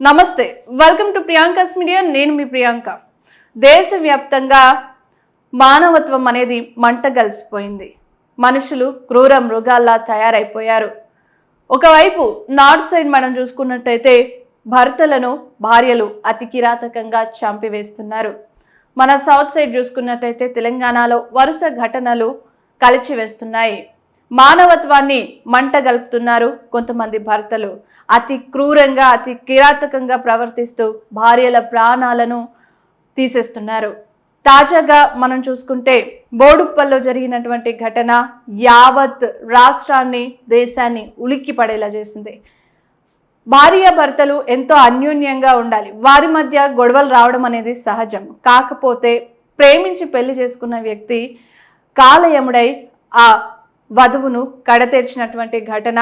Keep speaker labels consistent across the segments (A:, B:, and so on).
A: నమస్తే welcome to Priyanka's media నేను మీ ప్రియాంక. దేశవ్యాప్తంగా మానవత్వం అనేది మంట కలిసిపోయింది. మనుషులు క్రూర మృగాల్లా తయారైపోయారు. ఒకవైపు నార్త్ సైడ్ మనం చూసుకున్నట్టయితే భర్తలను భార్యలు అతి కిరాతకంగా చంపివేస్తున్నారు. మన సౌత్ సైడ్ చూసుకున్నట్టయితే తెలంగాణలో వరుస ఘటనలు కలిచివేస్తున్నాయి. మానవత్వాన్ని మంట గలుపుతున్నారు కొంతమంది భర్తలు. అతి క్రూరంగా అతి కిరాతకంగా ప్రవర్తిస్తూ భార్యల ప్రాణాలను తీసేస్తున్నారు. తాజాగా మనం చూసుకుంటే బోడుప్పల్లో జరిగినటువంటి ఘటన యావత్ రాష్ట్రాన్ని దేశాన్ని ఉలిక్కి పడేలా చేసింది. భార్య భర్తలు ఎంతో అన్యోన్యంగా ఉండాలి. వారి మధ్య గొడవలు రావడం అనేది సహజం. కాకపోతే ప్రేమించి పెళ్ళి చేసుకున్న వ్యక్తి కాలయముడై ఆ వధువును కడతెరిచినటువంటి ఘటన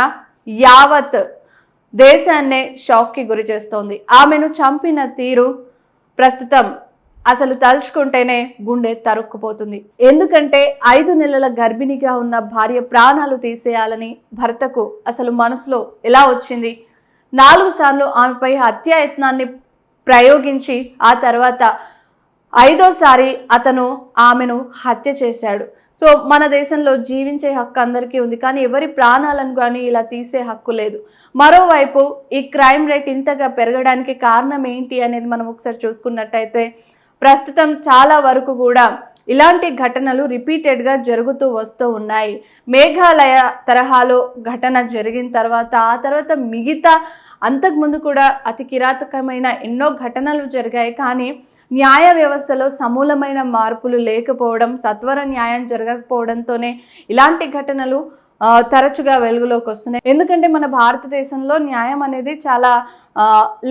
A: యావత్ దేశాన్నే షాక్కి గురి చేస్తోంది. ఆమెను చంపిన తీరు ప్రస్తుతం అసలు తలుచుకుంటేనే గుండె తరుక్కుపోతుంది. ఎందుకంటే ఐదు నెలల గర్భిణిగా ఉన్న భార్య ప్రాణాలు తీసేయాలని భర్తకు అసలు మనసులో ఎలా వచ్చింది? నాలుగు సార్లు ఆమెపై హత్యాయత్నాన్ని ప్రయోగించి ఆ తర్వాత ఐదోసారి అతను ఆమెను హత్య చేశాడు. సో మన దేశంలో జీవించే హక్కు అందరికీ ఉంది కానీ ఎవరి ప్రాణాలను కానీ ఇలా తీసే హక్కు లేదు. మరోవైపు ఈ క్రైమ్ రేట్ ఇంతగా పెరగడానికి కారణం ఏంటి అనేది మనం ఒకసారి చూసుకున్నట్టయితే ప్రస్తుతం చాలా వరకు కూడా ఇలాంటి ఘటనలు రిపీటెడ్గా జరుగుతూ వస్తూ ఉన్నాయి. మేఘాలయ తరహాలో ఘటన జరిగిన తర్వాత ఆ తర్వాత మిగతా అంతకుముందు కూడా అతి కిరాతకమైన ఎన్నో ఘటనలు జరిగాయి. కానీ న్యాయ వ్యవస్థలో సమూలమైన మార్పులు లేకపోవడం సత్వర న్యాయం జరగకపోవడంతోనే ఇలాంటి ఘటనలు తరచుగా వెలుగులోకి వస్తున్నాయి. ఎందుకంటే మన భారతదేశంలో న్యాయం అనేది చాలా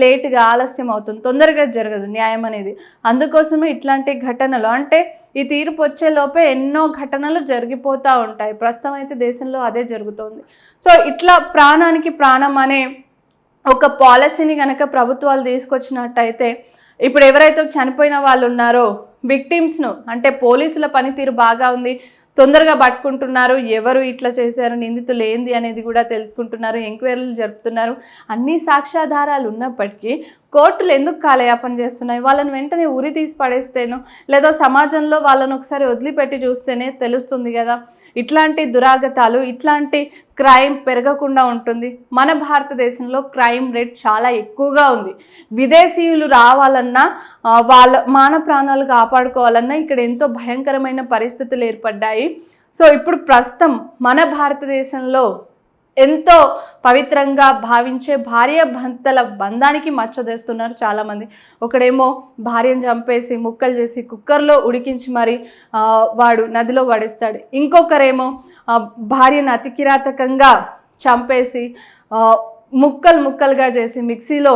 A: లేట్గా లేటుగా ఆలస్యం అవుతుంది తొందరగా జరగదు న్యాయం అనేది. అందుకోసమే ఇట్లాంటి ఘటనలు అంటే ఈ తీర్పు వచ్చేలోపే ఎన్నో ఘటనలు జరిగిపోతూ ఉంటాయి. ప్రస్తుతం అయితే దేశంలో అదే జరుగుతోంది. సో ఇట్లా ప్రాణానికి ప్రాణం అనే ఒక పాలసీని కనుక ప్రభుత్వాలు తీసుకొచ్చినట్టయితే ఇప్పుడు ఎవరైతే చనిపోయిన వాళ్ళు ఉన్నారో విక్టిమ్స్ను అంటే పోలీసుల పనితీరు బాగా ఉంది తొందరగా పట్టుకుంటున్నారు ఎవరు ఇట్లా చేశారు నిందితులు ఏంది అనేది కూడా తెలుసుకుంటున్నారు ఎంక్వైరీలు జరుపుతున్నారు అన్ని సాక్ష్యాధారాలు ఉన్నప్పటికీ కోర్టులు ఎందుకు కాలయాపన చేస్తున్నాయి? వాళ్ళని వెంటనే ఉరి తీసి పడేస్తేనో లేదా సమాజంలో వాళ్ళని ఒకసారి వదిలిపెట్టి చూస్తేనే తెలుస్తుంది కదా. ఇట్లాంటి దురాగతాలు ఇట్లాంటి క్రైమ్ పెరగకుండా ఉంటుంది. మన భారతదేశంలో క్రైమ్ రేట్ చాలా ఎక్కువగా ఉంది. విదేశీయులు రావాలన్నా వాళ్ళ మాన ప్రాణాలు కాపాడుకోవాలన్నా ఇక్కడ ఎంతో భయంకరమైన పరిస్థితులు ఏర్పడ్డాయి. సో ఇప్పుడు ప్రస్తుతం మన భారతదేశంలో ఎంతో పవిత్రంగా భావించే భార్య భర్తల బంధానికి మచ్చదేస్తున్నారు చాలామంది. ఒకడేమో భార్యను చంపేసి ముక్కలు చేసి కుక్కర్లో ఉడికించి మరి వాడు నదిలో పడేస్తాడు. ఇంకొకరేమో భార్యను అతికిరాతకంగా చంపేసి ముక్కలు ముక్కలుగా చేసి మిక్సీలో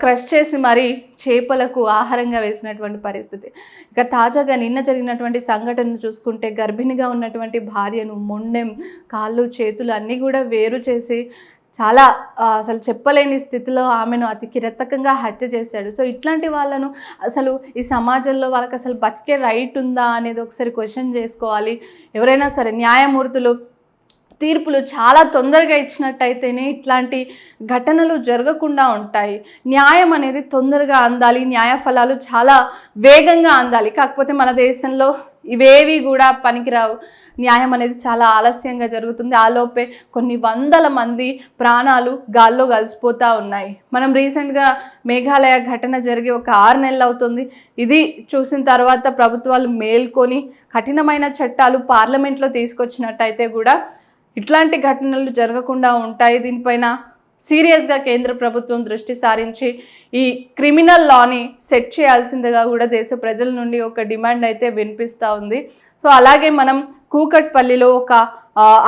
A: క్రష్ చేసి మరి చేపలకు ఆహారంగా వేసినటువంటి పరిస్థితి. ఇక తాజాగా నిన్న జరిగినటువంటి సంఘటనను చూసుకుంటే గర్భిణిగా ఉన్నటువంటి భార్యను మొండెం కాళ్ళు చేతులు అన్నీ కూడా వేరు చేసి చాలా అసలు చెప్పలేని స్థితిలో ఆమెను అతి కిరతకంగా హత్య చేశాడు. సో ఇట్లాంటి వాళ్ళను అసలు ఈ సమాజంలో వాళ్ళకి అసలు బతికే రైట్ ఉందా అనేది ఒకసారి క్వశ్చన్ చేసుకోవాలి. ఎవరైనా సరే న్యాయమూర్తులు తీర్పులు చాలా తొందరగా ఇచ్చినట్టయితేనే ఇట్లాంటి ఘటనలు జరగకుండా ఉంటాయి. న్యాయం అనేది తొందరగా అందాలి న్యాయ ఫలాలు చాలా వేగంగా అందాలి. కాకపోతే మన దేశంలో ఇవేవి కూడా పనికిరావు. న్యాయం అనేది చాలా ఆలస్యంగా జరుగుతుంది. ఆలోపే కొన్ని వందల మంది ప్రాణాలు గాల్లో కలిసిపోతూ ఉన్నాయి. మనం రీసెంట్గా మేఘాలయ ఘటన జరిగి ఒక ఆరు నెలలు అవుతుంది. ఇది చూసిన తర్వాత ప్రభుత్వాలు మేల్కొని కఠినమైన చట్టాలు పార్లమెంట్లో తీసుకొచ్చినట్టయితే కూడా ఇట్లాంటి ఘటనలు జరగకుండా ఉంటాయి. దీనిపైన సీరియస్గా కేంద్ర ప్రభుత్వం దృష్టి సారించి ఈ క్రిమినల్ లాని సెట్ చేయాల్సిందిగా కూడా దేశ ప్రజల నుండి ఒక డిమాండ్ అయితే వినిపిస్తూ ఉంది. సో అలాగే మనం కూకట్పల్లిలో ఒక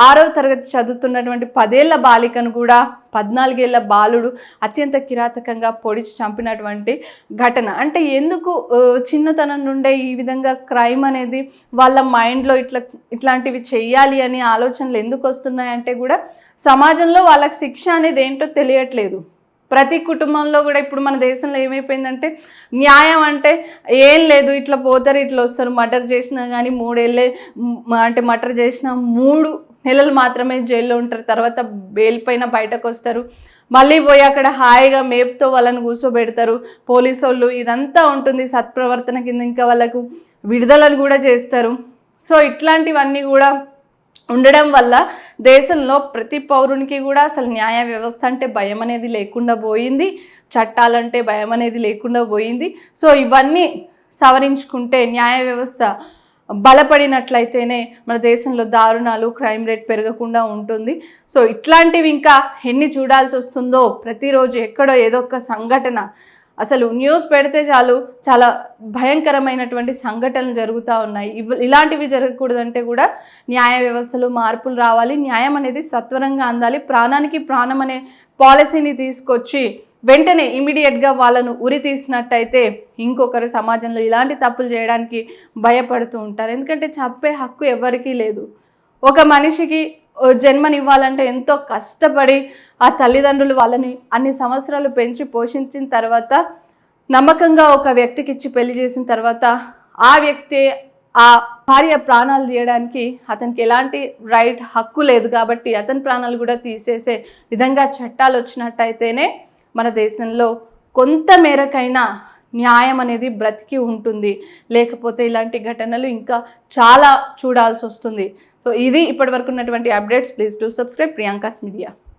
A: ఆరవ తరగతి చదువుతున్నటువంటి పదేళ్ళ బాలికను కూడా పద్నాలుగేళ్ళ బాలుడు అత్యంత కిరాతకంగా పొడిచి చంపినటువంటి ఘటన. అంటే ఎందుకు చిన్నతనం నుండే ఈ విధంగా క్రైమ్ అనేది వాళ్ళ మైండ్లో ఇట్లా ఇట్లాంటివి చేయాలి అనే ఆలోచనలు ఎందుకు వస్తున్నాయంటే కూడా సమాజంలో వాళ్ళకి శిక్ష అనేది ఏంటో తెలియట్లేదు. ప్రతి కుటుంబంలో కూడా ఇప్పుడు మన దేశంలో ఏమైపోయిందంటే న్యాయం అంటే ఏం లేదు ఇట్లా పోతారు ఇట్లా వస్తారు మర్డర్ చేసినా కానీ మూడేళ్ళే అంటే మర్డర్ చేసిన మూడు నెలలు మాత్రమే జైల్లో ఉంటారు తర్వాత బెయిల్ పైన బయటకు వస్తారు మళ్ళీ పోయి అక్కడ హాయిగా మేపుతో వాళ్ళని కూర్చోబెడతారు పోలీసు వాళ్ళు ఇదంతా ఉంటుంది సత్ప్రవర్తన కింద ఇంకా వాళ్ళకు విడుదలను కూడా చేస్తారు. సో ఇట్లాంటివన్నీ కూడా ఉండడం వల్ల దేశంలో ప్రతి పౌరునికి కూడా అసలు న్యాయ వ్యవస్థ అంటే భయం అనేది లేకుండా పోయింది. చట్టాలంటే భయం అనేది లేకుండా పోయింది. సో ఇవన్నీ సవరించుకుంటే న్యాయ వ్యవస్థ బలపడినట్లయితేనే మన దేశంలో దారుణాలు క్రైమ్ రేట్ పెరగకుండా ఉంటుంది. సో ఇట్లాంటివి ఇంకా ఎన్ని చూడాల్సి వస్తుందో ప్రతిరోజు ఎక్కడో ఏదో ఒక సంఘటన అసలు న్యూస్ పెడితే చాలు చాలా భయంకరమైనటువంటి సంఘటనలు జరుగుతూ ఉన్నాయి. ఇవ్ ఇలాంటివి జరగకూడదంటే కూడా న్యాయ వ్యవస్థలో మార్పులు రావాలి. న్యాయం అనేది సత్వరంగా అందాలి. ప్రాణానికి ప్రాణం అనే పాలసీని తీసుకొచ్చి వెంటనే ఇమీడియట్గా వాళ్ళను ఉరి తీసినట్టయితే ఇంకొకరు సమాజంలో ఇలాంటి తప్పులు చేయడానికి భయపడుతూ ఉంటారు. ఎందుకంటే చెప్పే హక్కు ఎవరికీ లేదు. ఒక మనిషికి జన్మనివ్వాలంటే ఎంతో కష్టపడి ఆ తల్లిదండ్రులు వాళ్ళని అన్ని సంవత్సరాలు పెంచి పోషించిన తర్వాత నమ్మకంగా ఒక వ్యక్తికి ఇచ్చి పెళ్ళి చేసిన తర్వాత ఆ వ్యక్తి ఆ భార్య ప్రాణాలు తీయడానికి అతనికి ఎలాంటి రైట్ హక్కు లేదు కాబట్టి అతని ప్రాణాలు కూడా తీసేసే విధంగా చట్టాలు వచ్చినట్టయితేనే మన దేశంలో కొంత మేరకైనా న్యాయం అనేది బ్రతికి ఉంటుంది. లేకపోతే ఇలాంటి ఘటనలు ఇంకా చాలా చూడాల్సి వస్తుంది సో ఇది ఇప్పటివరకు ఉన్నటువంటి updates. Please to subscribe Priyanka's media.